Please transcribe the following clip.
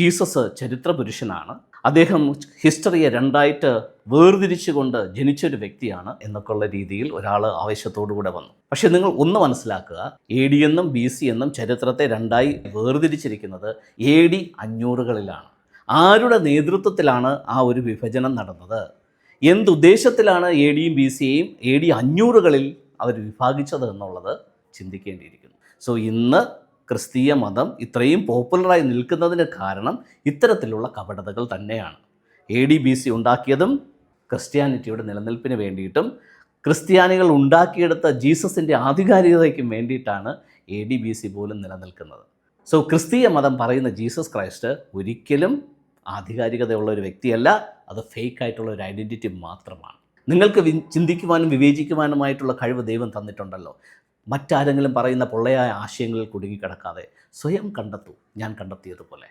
Jesus ചരിത്ര പുരുഷനാണ് അദ്ദേഹം ഹിസ്റ്ററിയെ രണ്ടായിട്ട് വേർതിരിച്ചുകൊണ്ട് ജനിച്ചൊരു വ്യക്തിയാണ് എന്നൊക്കെയുള്ള രീതിയിൽ ഒരാൾ ആവശ്യത്തോടുകൂടെ വന്നു. പക്ഷെ നിങ്ങൾ ഒന്ന് മനസ്സിലാക്കുക എ ഡി എന്നും ബി സി എന്നും ചരിത്രത്തെ രണ്ടായി വേർതിരിച്ചിരിക്കുന്നത് എ ഡി അഞ്ഞൂറുകളിലാണ്. ആരുടെ നേതൃത്വത്തിലാണ് ആ ഒരു വിഭജനം നടന്നത്? എന്തുദ്ദേശത്തിലാണ് എ ഡിയും ബി സിയെയും എ ഡി അഞ്ഞൂറുകളിൽ അവർ വിഭാഗിച്ചത് എന്നുള്ളത് ചിന്തിക്കേണ്ടിയിരിക്കുന്നു. സോ ഇന്ന് ക്രിസ്തീയ മതം ഇത്രയും പോപ്പുലറായി നിൽക്കുന്നതിന് കാരണം ഇത്തരത്തിലുള്ള കപടതകൾ തന്നെയാണ്. എ ഡി ബി സി ഉണ്ടാക്കിയതും ക്രിസ്ത്യാനിറ്റിയുടെ നിലനിൽപ്പിന് വേണ്ടിയിട്ടും ക്രിസ്ത്യാനികൾ ഉണ്ടാക്കിയെടുത്ത ജീസസിന്റെ ആധികാരികതയ്ക്കും വേണ്ടിയിട്ടാണ് എ ഡി ബി സി പോലും നിലനിൽക്കുന്നത്. സോ ക്രിസ്തീയ മതം പറയുന്ന ജീസസ് ക്രൈസ്റ്റ് ഒരിക്കലും ആധികാരികതയുള്ള ഒരു വ്യക്തിയല്ല അത് ഫേക്ക് ആയിട്ടുള്ള ഒരു ഐഡന്റിറ്റി മാത്രമാണ്. നിങ്ങൾക്ക് ചിന്തിക്കുവാനും വിവേചിക്കുവാനുമായിട്ടുള്ള കഴിവ് ദൈവം തന്നിട്ടുണ്ടല്ലോ. മറ്റാരെങ്കിലും പറയുന്ന പൊള്ളയായ ആശയങ്ങളിൽ കുടുങ്ങിക്കിടക്കാതെ സ്വയം കണ്ടെത്തൂ. ഞാൻ കണ്ടെത്തിയതുപോലെ.